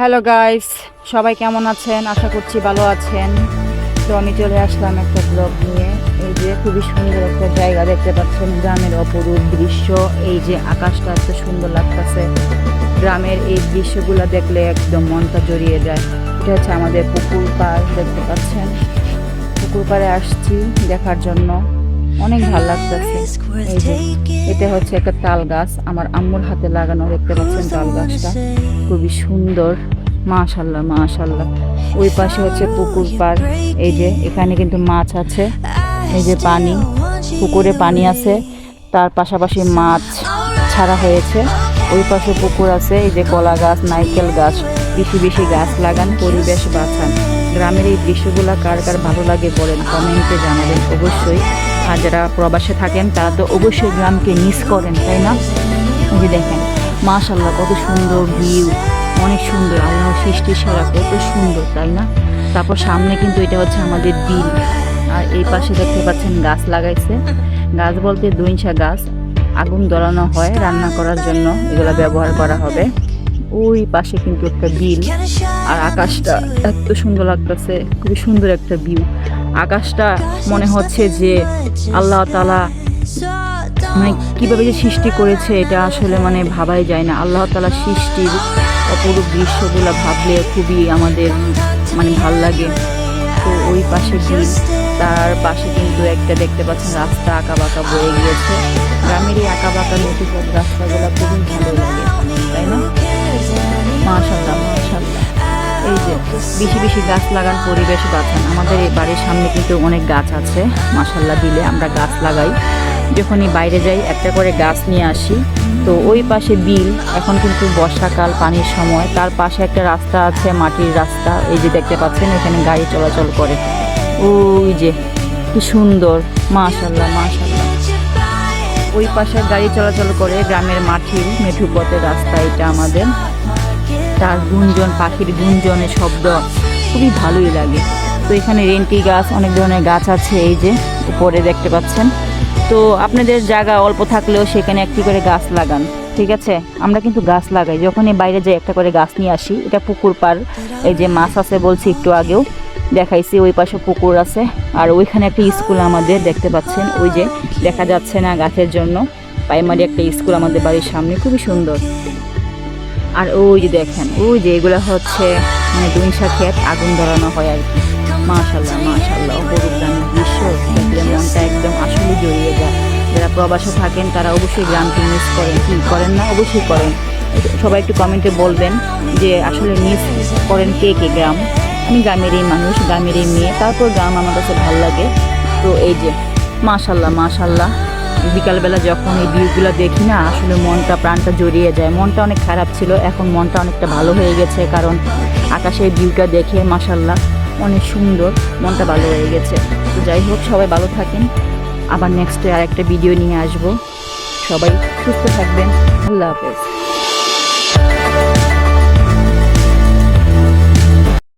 Hello guys সবাই কেমন আছেন? আশা করছি ভালো আছেন। তো আমি চলে আসলাম একটা ব্লগ নিয়ে। এই যে খুবই সুন্দর একটা জায়গা দেখতে পাচ্ছেন। গ্রামের অপরূপ দৃশ্য। এই যে আকাশটা এত সুন্দর লাগতেছে। গ্রামের এই দৃশ্যগুলো দেখলে একদম মনটা জড়িয়ে যায়। এটা হচ্ছে আমাদের পুকুর পাড়, দেখতে পাচ্ছেন? পুকুর পাড়ে আসছি দেখার জন্য। অনেক ভালো লাগতেছে। এই যে এটা হচ্ছে একটা তাল গাছ। আমার আম্মুর হাতে লাগানো দেখতে পাচ্ছেন তাল গাছটা। খুবই সুন্দর। মাশাল্লাহ মাশাল্লাহ। ওই পাশে হচ্ছে পুকুর পাড়। এই যে, এখানে কিন্তু মাছ আছে। এই যে পানি, পুকুরে পানি আছে। তার পাশাপাশি মাছ ছাড়া হয়েছে। ওই পাশে পুকুর আছে। এই যে কলা গাছ, নারকেল গাছ, বেশি বেশি গাছ লাগান, পরিবেশ বাঁচান। গ্রামের এই দৃশ্যগুলো কার কার ভালো লাগে বলেন, কমেন্টে জানাবেন অবশ্যই। আর যারা প্রবাসে থাকেন, তারা তো অবশ্যই গ্রামকে মিস করেন, তাই না? যে দেখেন মাশাল্লাহ কত সুন্দর ভিউ অনেক সুন্দর আল্লাহ সৃষ্টি সারা কত সুন্দর, তাই না? তারপর সামনে কিন্তু এটা হচ্ছে আমাদের বিল, আর এই পাশে দেখতে পাচ্ছেন গাছ লাগাইছে। গাছ বলতে দুইশা গাছ, আগুন জ্বলানো হয় রান্না করার জন্য, এগুলো ব্যবহার করা হবে। ওই পাশে কিন্তু একটা বিল, আর আকাশটা এত সুন্দর লাগতেছে, খুবই সুন্দর একটা ভিউ আকাশটা মনে হচ্ছে যে আল্লাহ তালা মানে কীভাবে যে সৃষ্টি করেছে এটা আসলে মানে ভাবাই যায় না। আল্লাহ তালা সৃষ্টির অপরূপ দৃশ্যগুলো ভাবলে খুবই আমাদের মানে ভালো লাগে। তো ওই পাশে বিল তার পাশে কিন্তু একটা দেখতে পাচ্ছেন রাস্তা আঁকা বাঁকা বয়ে গিয়েছে। গ্রামের এই আঁকা বাঁকা নদীপথ রাস্তাগুলো এই যে বেশি বেশি গাছ লাগান পরিবেশ বাঁচান। আমাদের এই বাড়ির সামনে কিন্তু অনেক গাছ আছে মাশাল্লাহ দিলে আমরা গাছ লাগাই। যখনই বাইরে যাই, একটা করে গাছ নিয়ে আসি। তো ওই পাশে বিল, এখন কিন্তু বর্ষাকাল, পানির সময়। তার পাশে একটা রাস্তা আছে, মাটির রাস্তা। এই যে দেখতে পাচ্ছেন, এখানে গাড়ি চলাচল করে। ওই যে, কি সুন্দর। মাশাল্লাহ মাশাল্লাহ ওই পাশে গাড়ি চলাচল করে গ্রামের মাটির মেঠু পথের রাস্তা এটা আমাদের। তার গুঞ্জন, পাখির গুঞ্জনের শব্দ খুবই ভালোই লাগে। তো এখানে রেন্টি গাছ, অনেক ধরনের গাছ আছে এই যে, উপরে দেখতে পাচ্ছেন। তো আপনাদের জায়গা অল্প থাকলেও সেখানে একটি করে গাছ লাগান, ঠিক আছে? আমরা কিন্তু গাছ লাগাই। যখনই বাইরে যাই, একটা করে গাছ নিয়ে আসি। এটা পুকুর পাড় এই যে মাছ আছে বলছি একটু আগেও, দেখাইছি, ওই পাশে পুকুর আছে। আর ওইখানে একটা স্কুল আমাদের দেখতে পাচ্ছেন, ওই যে দেখা যাচ্ছে না গাছের জন্য। প্রাইমারি একটা স্কুল আমাদের বাড়ির সামনে, খুবই সুন্দর। আর ওই যে দেখেন, ওই যে এগুলো হচ্ছে মানে দুইশা ক্ষেত আগুন ধরানো হয় আর কি। মাশাল্লাহ মাশাল্লাহ অপরূপ গ্রামের দৃশ্য দেখলে মনটা একদম আসলে জড়িয়ে যায়। যারা প্রবাসে থাকেন, তারা অবশ্যই গ্রামকে মিস করেন। কি করেন না? অবশ্যই করেন। সবাই একটু কমেন্টে বলবেন যে আসলে মিস করেন কে কে গ্রাম? আমি গ্রামেরই মানুষ, গ্রামেরই মেয়ে। তারপর গ্রাম আমার কাছে ভালো লাগে। তো এই যে মাশাল্লাহ মাশাল্লাহ বিকালবেলা যখন এই ভিউগুলো দেখি না, আসলে মনটা, প্রাণটা জড়িয়ে যায়। মনটা অনেক খারাপ ছিল, এখন মনটা অনেকটা ভালো হয়ে গেছে, কারণ আকাশের ভিউটা দেখে মাসাল্লাহ অনেক সুন্দর, মনটা ভালো হয়ে গেছে। তো যাই হোক, সবাই ভালো থাকেন। আবার নেক্সটে আর একটা ভিডিও নিয়ে আসব। সবাই সুস্থ থাকবেন। আল্লাহ হাফেজ।